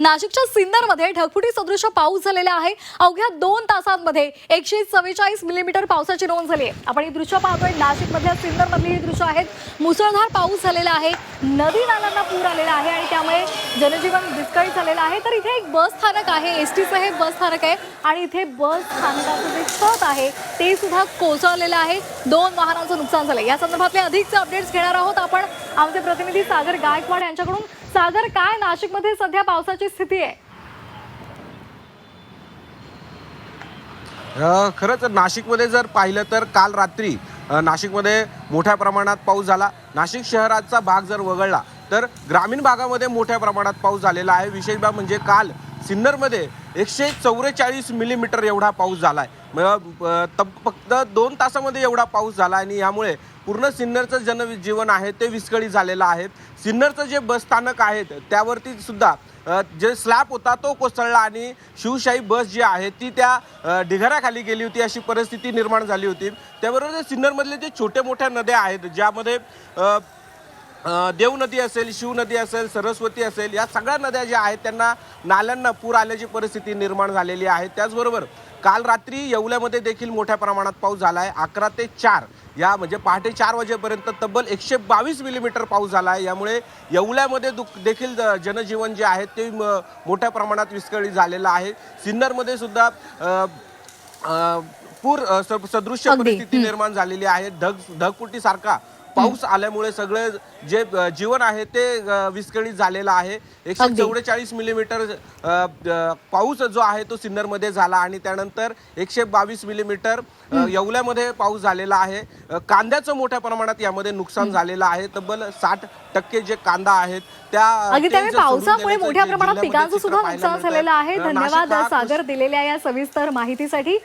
नाशिकच्या सिन्नरमध्ये ढगफुटी सदृश पाऊस झालेला आहे. अवघ्या दोन तासांमध्ये एकशे चव्वेचाळीस मिलीमीटर पावसाची नोंद झाली आहे. आपण ही दृश्य पाहतोय. नाशिकमधल्या सिन्नरमधली ही दृश्य आहेत. मुसळधार पाऊस झालेला आहे. नदी नाल्यांना पूर आलेला आहे आणि त्यामुळे जनजीवन विस्कळीत झालेलं आहे. तर इथे एक बस स्थानक आहे. एस टीचं हे बस स्थानक आहे. आणि इथे बस स्थानकाचं जे छत आहे ते सुद्धा कोसळलेलं आहे. दोन वाहनांचं नुकसान झालं या संदर्भातले अधिकचे अपडेट्स घेणार आहोत आपण. आमचे प्रतिनिधी सागर गायकवाड यांच्याकडून. सागर काय नाशिकमध्ये सध्या पावसाची स्थिती आहे? खरंच नाशिकमध्ये जर पाहिलं तर काल रात्री नाशिकमध्ये मोठ्या प्रमाणात पाऊस झाला. नाशिक शहराचा भाग जर वगळला तर ग्रामीण भागामध्ये मोठ्या प्रमाणात पाऊस झालेला आहे. विशेष बाब म्हणजे काल सिन्नरमध्ये एकशे चौवेचाळीस मिलीमीटर एवढा पाऊस झाला आहे फक्त दोन तासामध्ये एवढा पाऊस झाला आणि यामुळे पूर्ण सिन्नरचं जनजीवन आहे ते विस्कळीत झालेलं आहे. सिन्नरचं जे बस स्थानक आहेत त्यावरती सुद्धा जे स्लॅब होता तो कोसळला आणि शिवशाही बस जी आहे ती त्या ढिगाऱ्याखाली गेली होती अशी परिस्थिती निर्माण झाली होती. त्याबरोबर सिन्नरमधले जे छोट्या मोठ्या नद्या आहेत ज्यामध्ये देव नदी असेल शिव नदी असेल सरस्वती असेल या सगळ्या नद्या ज्या आहेत त्यांना नाल्यांना पूर आल्याची परिस्थिती निर्माण झालेली आहे. त्याचबरोबर काल रात्री येवल्यामध्ये देखील मोठ्या प्रमाणात पाऊस झाला आहे अकरा ते चार या म्हणजे पहाटे चार वाजेपर्यंत तब्बल एकशे बावीस मिलीमीटर पाऊस झाला आहे यामुळे येवल्यामध्ये दुख देखील जनजीवन जे आहे ते मोठ्या प्रमाणात विस्कळीत झालेलं आहे. सिन्नरमध्ये सुद्धा पूर सदृश्य. परिस्थिती निर्माण झालेली आहे. ढग ढगफुटी सारखा पाऊस आल्यामुळे सगळे जे जीवन आहे ते विस्कळीत झालेलं आहे. एकशे. चौवेचाळीस मिलीमीटर पाऊस जो आहे तो सिन्नरमध्ये झाला आणि त्यानंतर एकशे बावीस मिलीमीटर येवल्यामध्ये पाऊस झालेला आहे. कांद्याचं मोठ्या प्रमाणात यामध्ये नुकसान झालेलं आहे. तब्बल साठ टक्के जे कांदा आहेत त्या पावसामुळे मोठ्या प्रमाणात पिकांचं सुद्धा नुकसान. झालेलं आहे. धन्यवाद सागर दिलेल्या या सविस्तर माहितीसाठी.